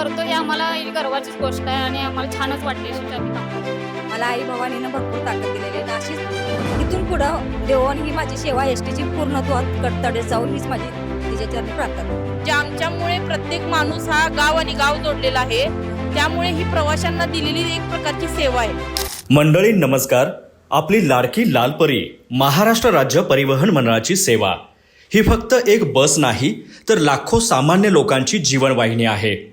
करतो हे आम्हाला एक गर्वाचीच गोष्ट आहे आणि आम्हाला छानच वाटते. मला आई भवानीनं भरपूर ताकद दिलेली आहे. आणि अशीच इथून पुढं देवान ही माझी सेवा एस टीची पूर्णत्वात कडतडे जाऊन हीच माझी तिच्या चरणी प्रार्थना जे आमच्यामुळे प्रत्येक माणूस हा गाव आणि गाव जोडलेला आहे त्यामुळे ही प्रवाशांना दिलेली एक प्रकारची सेवा आहे. मंडळी नमस्कार. आपली लाडकी लालपरी महाराष्ट्र राज्य परिवहन मंडळाची सेवा. ही फक्त एक बस नाही तर लाखो सामान्य लोकांची जीवनवाहिनी आहे.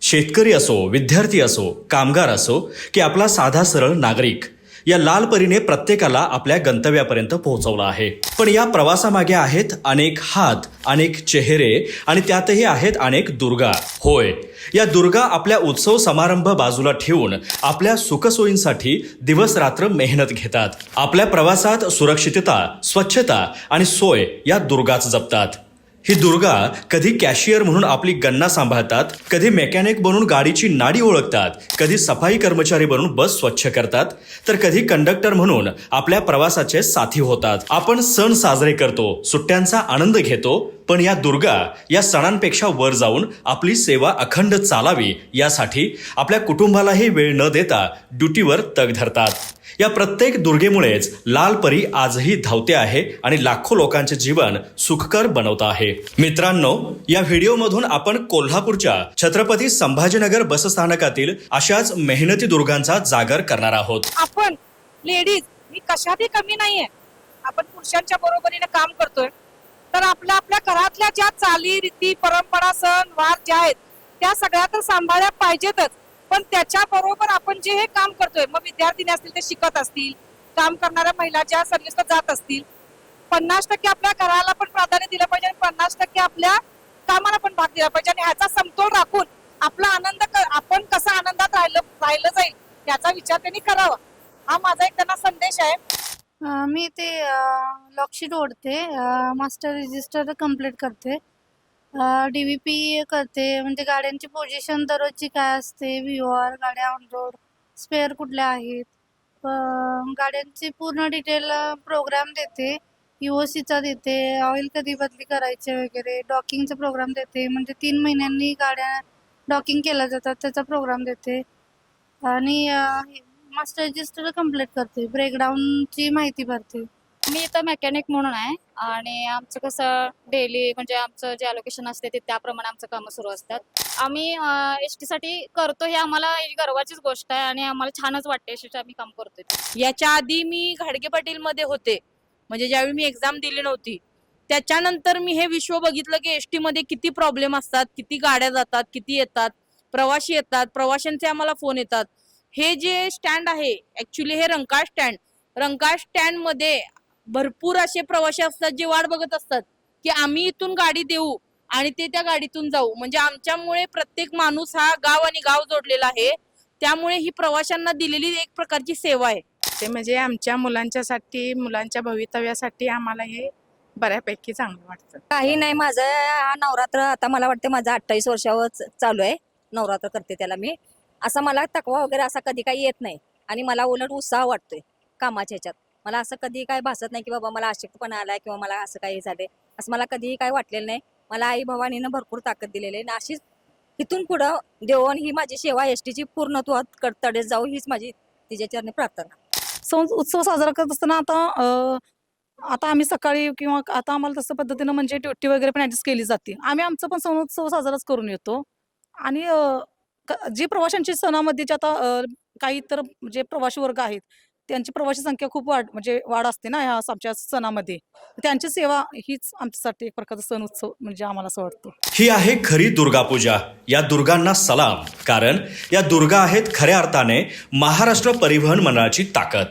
शेतकरी असो विद्यार्थी असो कामगार असो की आपला साधा सरळ नागरिक या लाल परीने प्रत्येकाला आपल्या गंतव्यापर्यंत पोहोचवलं आहे. पण या प्रवासामागे आहेत अनेक हात अनेक चेहरे आणि त्यातही आहेत अनेक दुर्गा. होय या दुर्गा आपल्या उत्सव समारंभ बाजूला ठेवून आपल्या सुखसोयींसाठी दिवस रात्र मेहनत घेतात. आपल्या प्रवासात सुरक्षितता स्वच्छता आणि सोय या दुर्गाच जपतात. ही दुर्गा कधी कॅशियर म्हणून आपली गन्ना सांभाळतात कधी मेकॅनिक बनून गाडीची नाडी ओळखतात कधी सफाई कर्मचारी बनून बस स्वच्छ करतात तर कधी कंडक्टर म्हणून आपल्या प्रवासाचे साथी होतात. आपण सण साजरे करतो सुट्ट्यांचा आनंद घेतो पण या दुर्गा या सणांपेक्षा वर जाऊन आपली सेवा अखंड चालावी यासाठी आपल्या कुटुंबालाही वेळ न देता ड्युटीवर तग धरतात. या प्रत्येक दुर्गेमुळेच लाल परी आजही धावते आहे आणि लाखो लोकांचे जीवन सुखकर बनवत आहे. मित्रांनो या व्हिडिओमधून आपण कोल्हापूरच्या छत्रपती संभाजीनगर बसस्थानकातील अशाच मेहनती दुर्गांचा जागर करणार आहोत. आपण लेडीज ही कशातही कमी नाहीये. आपण पुरुषांच्या बरोबरीने काम करतोय. तर आपल्या आपल्या घरातल्या ज्या चाली रीती परंपरा सण वार ज्या आहेत त्या सगळ्या तर सांभाळल्या पाहिजेतच. पण त्याच्या बरोबर आपण जे हे काम करतोय मग विद्यार्थिनी असतील ते शिकत असतील काम करणाऱ्या महिला ज्या सर्व्हिसला जात असतील पन्नास टक्के आपल्या घराला पण प्राधान्य दिलं पाहिजे आणि पन्नास टक्के आपल्या कामाला पण भाग दिला पाहिजे आणि ह्याचा समतोल राखून आपला आनंद आपण कसा आनंदात राहिलं राहिलं जाईल याचा विचार त्यांनी करावा. हा माझा एक त्यांना संदेश आहे. मी ते लॉकशीट ओढते मास्टर रजिस्टर कंप्लीट करते. डी व्ही पी करते. म्हणजे गाड्यांची पोझिशन दररोजची काय असते? व्ही आर गाड्या ऑन रोड स्पेअर कुठल्या आहेत? गाड्यांची पूर्ण डिटेल प्रोग्राम देते. यू सीचा देते. ऑइल कधी बदली करायचे वगैरे. डॉकिंगचा प्रोग्राम देते. म्हणजे तीन महिन्यांनी गाड्या डॉकिंग केल्या जातात. त्याचा प्रोग्राम देते. आणि मास्टर रजिस्टर कंप्लीट करते. ब्रेकडाऊनची माहिती भरते. मी इथं मेकॅनिक म्हणून आहे. आणि आमचं कसं डेली म्हणजे आमचं जे अलोकेशन असते ते त्याप्रमाणे आमचं कामं सुरू असतात. आम्ही एससाठी करतो हे आम्हाला गर्वाचीच गोष्ट आहे आणि आम्हाला छानच वाटते एस आम्ही काम करतोय. याच्या आधी मी घाडगे पाटील मध्ये होते. म्हणजे ज्यावेळी मी एक्झाम दिली नव्हती त्याच्यानंतर मी हे विश्व बघितलं की एसमध्ये किती प्रॉब्लेम असतात किती गाड्या जातात किती येतात प्रवासी येतात प्रवाशांचे आम्हाला फोन येतात. हे जे स्टँड आहे ऍक्च्युली हे रंकाळ स्टँड रंकाळ स्टँडमध्ये भरपूर असे प्रवासी असतात जे वाट बघत असतात की आम्ही इथून गाडी देऊ आणि ते त्या गाडीतून जाऊ. म्हणजे आमच्यामुळे प्रत्येक माणूस हा गाव आणि गाव जोडलेला आहे. त्यामुळे ही प्रवाशांना दिलेली एक प्रकारची सेवा आहे. ते म्हणजे आमच्या मुलांच्यासाठी मुलांच्या भवितव्यासाठी आम्हाला हे बऱ्यापैकी चांगलं वाटतं. काही नाही माझं हा नवरात्र आता मला वाटतं माझा अठ्ठावीस वर्षावर चालू आहे. नवरात्र करते त्याला मी. असा मला तकवा वगैरे असा कधी काही येत नाही. आणि मला उलट उत्साह वाटतोय कामाच्या ह्याच्यात. मला असं कधी काय भासत नाही की बाबा मला अशक्तपणा आलाय किंवा मला असं काही झालंय. असं मला कधीही काय वाटलेलं नाही. मला आई भवानीनं भरपूर ताकद दिलेली आहे. अशीच इथून पुढं देवण ही माझी सेवा एस टीची पूर्णत्वात कडतडे जाऊ हीच माझी तिच्या चरणी प्रार्थना. सण उत्सव साजरा करत असताना आता आता आम्ही सकाळी किंवा आता आम्हाला तसं पद्धतीनं म्हणजे ड्युटी वगैरे पण ऍडजस्ट केली जाते. आम्ही आमचा पण सण उत्सव साजराच करून येतो. आणि जी प्रवाशांची सणामध्ये जे आता काही इतर जे प्रवासी वर्ग आहेत त्यांची प्रवासी संख्या खूप वाढ म्हणजे वाढ असते ना ह्या आमच्या सणामध्ये. त्यांची सेवा हीच आमच्यासाठी एक प्रकारचा सण उत्सव म्हणजे आम्हाला असं वाटतं. ही आहे खरी दुर्गा पूजा या दुर्गांना सलाम. कारण या दुर्गा आहेत खऱ्या अर्थाने महाराष्ट्र परिवहन मंडळाची ताकद.